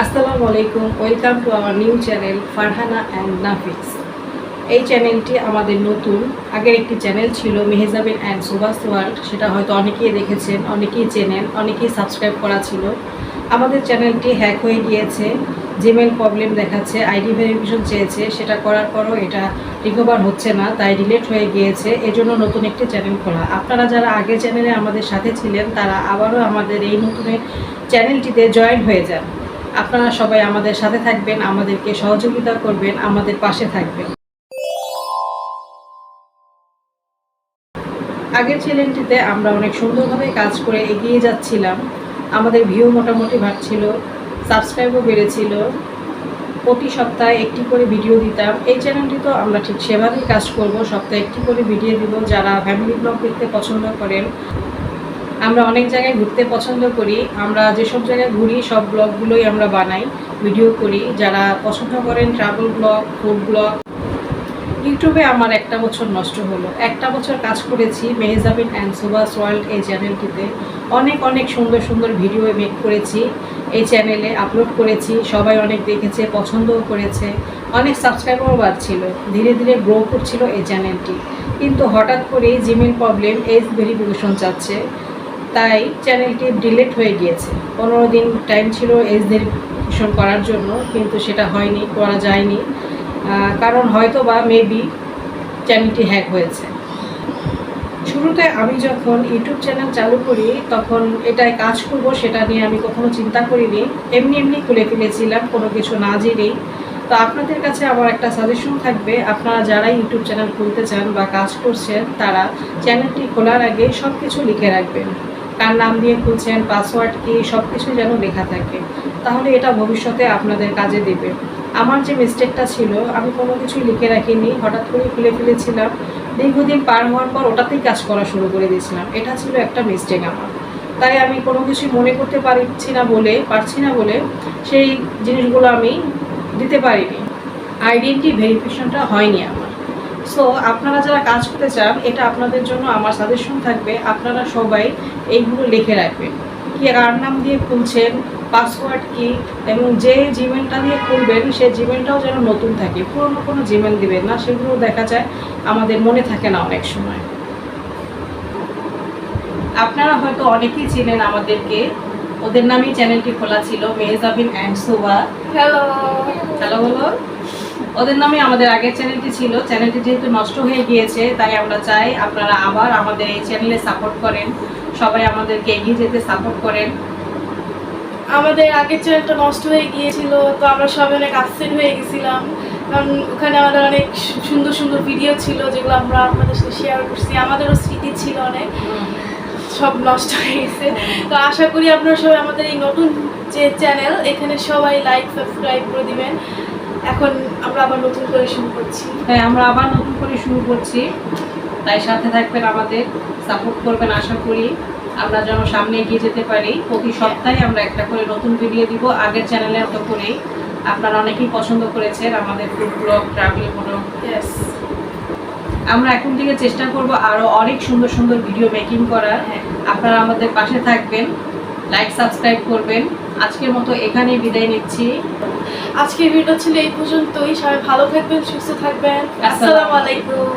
আসসালামু আলাইকুম, welcome to our new channel Farhana and Nafis. এই চ্যানেলটি আমাদের নতুন, আগের একটি চ্যানেল ছিল মেহেজাবিন অ্যান্ড সুভাষ ওয়ার্ল্ড, সেটা হয়তো অনেকেই দেখেছেন, অনেকেই চেনেন, অনেকেই সাবস্ক্রাইব করা ছিল। আমাদের চ্যানেলটি হ্যাক হয়ে গিয়েছে জিমেল প্রবলেম দেখাচ্ছে, আইডি ভেরিফিকেশন চেয়েছে, সেটা করার পরও এটা রিকভার হচ্ছে না, তাই ডিলেট হয়ে গিয়েছে, এজন্য নতুন একটি চ্যানেল খোলা। আপনারা যারা আগের চ্যানেলে আমাদের সাথে ছিলেন, তারা আবারও আমাদের এই নতুন চ্যানেলটিতে জয়েন হয়ে যান। আপনারা সবাই আমাদের সাথে থাকবেন, আমাদেরকে সহযোগিতা করবেন, আমাদের পাশে থাকবেন। আগের চ্যানেলটিতে আমরা অনেক সুন্দরভাবে কাজ করে এগিয়ে যাচ্ছিলাম। আমাদের ভিউ মোটামুটি বাড়ছিল, সাবস্ক্রাইবও বেড়েছিল। প্রতি সপ্তাহে একটি করে ভিডিও দিতাম। এই চ্যানেলটি তো আমরা ঠিক সেভাবেই কাজ করব। সপ্তাহে একটি করে ভিডিও দিব যারা ফ্যামিলি ব্লগ দেখতে পছন্দ করেন। আমরা অনেক জায়গায় ঘুরতে পছন্দ করি। আমরা যেসব জায়গায় ঘুরি, সব ব্লগগুলোই আমরা বানাই, ভিডিও করি। যারা পছন্দ করেন ট্রাভেল ব্লগ ফুড ব্লগ ইউটিউবে আমার একটা বছর নষ্ট হলো। একটা বছর কাজ করেছি মেহেজাবিন অ্যান্ড সুভাষ ওয়ার্ল্ড এই চ্যানেলটিতে অনেক অনেক সুন্দর সুন্দর ভিডিও মেক করেছি। এই চ্যানেলে আপলোড করেছি। সবাই অনেক দেখেছে, পছন্দও করেছে। অনেক সাবস্ক্রাইবারও বাড়ছিল। ধীরে ধীরে গ্রো করছিল এই চ্যানেলটি কিন্তু হঠাৎ করেই জিমেল প্রবলেম এজ ভেরিফিকেশন চাচ্ছে তাই চ্যানেলটি ডিলেট হয়ে গিয়েছে। পনেরো দিন টাইম ছিল এজ ভেরিফিকেশন করার জন্য, কিন্তু সেটা হয়নি, করা যায়নি। কারণ হয়তো বা মেবি চ্যানেলটি হ্যাক হয়েছে। শুরুতে আমি যখন ইউটিউব চ্যানেল চালু করি, তখন এটায় কাজ করব সেটা নিয়ে আমি কখনো চিন্তা করিনি। এমনি এমনি খুলে ফেলেছিলাম, কোনো কিছু না জেনেই। তো আপনাদের কাছে আমার একটা সাজেশন থাকবে, আপনারা যারা ইউটিউব চ্যানেল খুলতে চান বা কাজ করছেন, তারা চ্যানেলটি খোলার আগে সব কিছু লিখে রাখবেন। কার নাম দিয়ে খুলছেন পাসওয়ার্ড কি সব কিছু যেন লেখা থাকে। তাহলে এটা ভবিষ্যতে আপনাদের কাজে দেবে। আমার যে মিস্টেকটা ছিল, আমি কোনো কিছুই লিখে রাখিনি, হঠাৎ করে খুলে ফেলেছিলাম। দীর্ঘদিন পার হওয়ার পর ওটাতেই কাজ করা শুরু করে দিয়েছিলাম। এটা ছিল একটা মিস্টেক আমার। তাই আমি কোনো কিছুই মনে করতে পারছি না বলে, পারছি না বলে সেই জিনিসগুলো আমি দিতে পারিনি। আইডেন্টি ভেরিফিকেশনটা হয়নি আমার। সো আপনারা যারা কাজ করতে চান এটা আপনাদের জন্য আমার সাজেশন থাকবে আপনারা সবাই এইগুলো লিখে রাখবেন। কি কার নাম দিয়ে খুলছেন পাসওয়ার্ড কি এবং যে জিমেলটা দিয়ে খুলবেন সেই জিমেলটাও যেন নতুন থাকে। পুরনো কোনো জিমেল দিবেন না সেগুলো দেখা যায় আমাদের মনে থাকে না অনেক সময়। আপনারা হয়তো অনেকেই চিনেন আমাদেরকে ওদের নামেই চ্যানেলটি খোলা ছিল Mehjabin and Sova hello hello বলো ওদের নামে আমাদের আগের চ্যানেলটি ছিল। চ্যানেলটি যেহেতু নষ্ট হয়ে গিয়েছে, তাই আমরা চাই আপনারা আবার আমাদের এই চ্যানেলে সাপোর্ট করেন। সবাই আমাদেরকে এগিয়ে যেতে সাপোর্ট করেন। আমাদের আগের চ্যানেলটা নষ্ট হয়ে গিয়েছিল, তো আমরা সবাই অনেক আপসেট হয়ে গেছিলাম। কারণ ওখানে আমাদের অনেক সুন্দর সুন্দর ভিডিও ছিল, যেগুলো আমরা আপনাদের সাথে শেয়ার করছি। আমাদেরও স্মৃতি ছিল অনেক। সব নষ্ট হয়ে গেছে। তো আশা করি আপনারা সবাই আমাদের এই নতুন যে চ্যানেল এখানে সবাই লাইক সাবস্ক্রাইব করে দিবেন। এখন আমরা আবার নতুন করে শুরু করছি। হ্যাঁ আমরা আবার নতুন করে শুরু করছি। তাই সাথে থাকবেন আমাদের সাপোর্ট করবেন আশা করি। আমরা যেন সামনে এগিয়ে যেতে পারি। প্রতি সপ্তাহে আমরা একটা করে নতুন ভিডিও দিব। আগের চ্যানেলে মতো করেই। আপনারা অনেকেই পছন্দ করেছেন আমাদের ফুড ব্লগ ট্রাভেল ব্লগ আমরা এখন থেকে চেষ্টা করব আরও অনেক সুন্দর সুন্দর ভিডিও মেকিং করার। হ্যাঁ। আপনারা আমাদের পাশে থাকবেন। লাইক সাবস্ক্রাইব করবেন। আজকের মতো এখানেই বিদায় নিচ্ছি। আজকের ভিডিও ছিল এই পর্যন্তই। সবাই ভালো থাকবেন সুস্থ থাকবেন। আসসালামু আলাইকুম।